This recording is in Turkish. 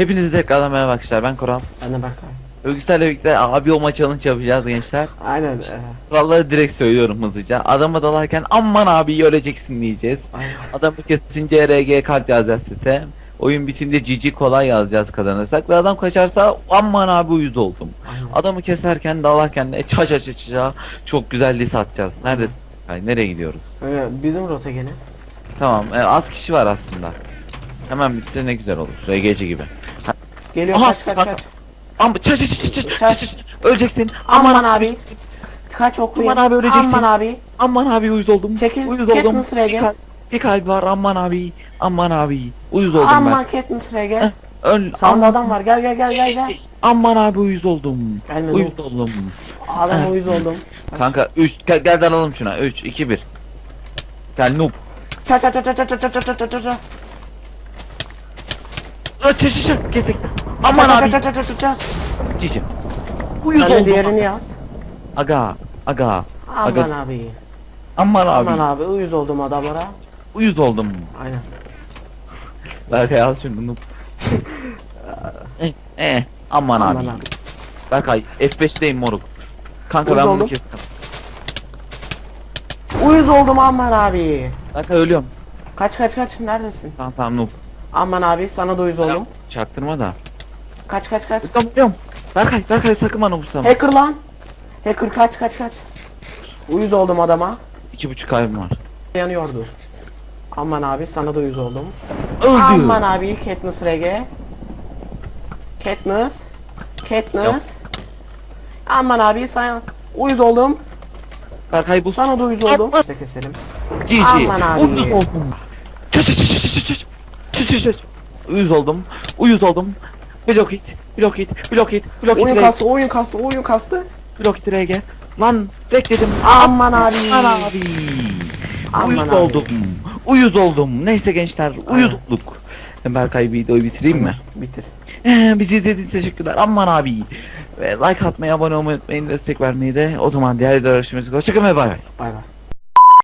Hepinize tekrardan merhaba arkadaşlar ben Koral. Ben de Berkay. Örgüslerle birlikte abi olma challenge yapacağız gençler. Aynen. e, Kuralları direkt söylüyorum hızlıca. Adama dalarken aman abi öleceksin diyeceğiz. aynen. Adamı kesince RG kalp yazacağız site. Oyun bitince GG kolay yazacağız kazanırsak ve adam kaçarsa aman abi uyuz oldum. aynen. Adamı keserken dalarken de ça ça ça ça çok güzel lis atacağız. Neredesin? Ay, nereye gidiyoruz? Ee, bizim rota gene. Tamam e, az kişi var aslında. Hemen bitse ne güzel olur. RGC gibi. Geliyor Aha, kaç kaç bak. kaç. Ama ça ça ça ça ça Çar- ça ça öleceksin. Aman abi. Kaç okuyun. Aman abi öleceksin. Aman abi. Aman abi uyuz oldum. Çekil. Uyuz oldum. Katniss. Bir kal- Bir kalp var aman abi. Aman abi. Uyuz oldum Aman Katniss ben. Rege. Öl. Sağında aman, adam var. Gel gel gel gel gel. aman abi uyuz oldum. Gelme Uyuz oldum. Adam uyuz oldum. Kanka 3 gel, gel dalalım şuna. 3 2 1. Gel noob. Ça ça ça ça ça ça ça ça ça ça. Aç aç aç kesik. Aman abi. ça, ça, ça, ça. Cici. Uyuz Sen de oldum. diğerini yaz. Aga. Aga. Aman Aga. abi. Aman abi. Aman abi uyuz oldum adamlara. Uyuz oldum. Aynen. Berkay yaz şunu noob. eh, eh. Aman, Aman abi. abi. Berkay F5'teyim moruk. Kanka Uyuz ben bunu oldum. kestim. Uyuz oldum aman abi. Berkay ölüyorum. Kaç kaç kaç neredesin? Tamam tamam noob. Aman abi sana da uyuz oldum. Çaktırma da. Kaç kaç kaç. Tamam biliyorum. Berkay Berkay sakın bana vursama. Hacker lan. Hacker kaç kaç kaç. Uyuz oldum adama. İki buçuk kalbim var. Yanıyordu. Aman abi sana da uyuz oldum. Öldü. Aman abi Katniss Rege. Katniss. Katniss. Yok. Aman abi sana uyuz oldum. Berkay bu Sana da uyuz oldum. İşte keselim. GG. Aman abi. Uyuz oldum. Çış çış çış çış çış çış. Çış. Uyuz oldum. Uyuz oldum. Blok it. Blok it. Blok it. Blok it. Oyun kastı, oyun kastı, oyun kastı. Blok it RG. Lan bekledim. Aman abi. Aman abi. Aman Uyuz abi. oldum. Uyuz oldum. Neyse gençler uyuz olduk. Berkay videoyu bitireyim mi? Bitir. Ee, Bizi izlediğiniz için teşekkürler. Aman abi. Ve like atmayı, abone olmayı unutmayın. Destek vermeyi de. O zaman diğer videolarda görüşmek üzere. Hoşçakalın ve bay bay. Bay bay.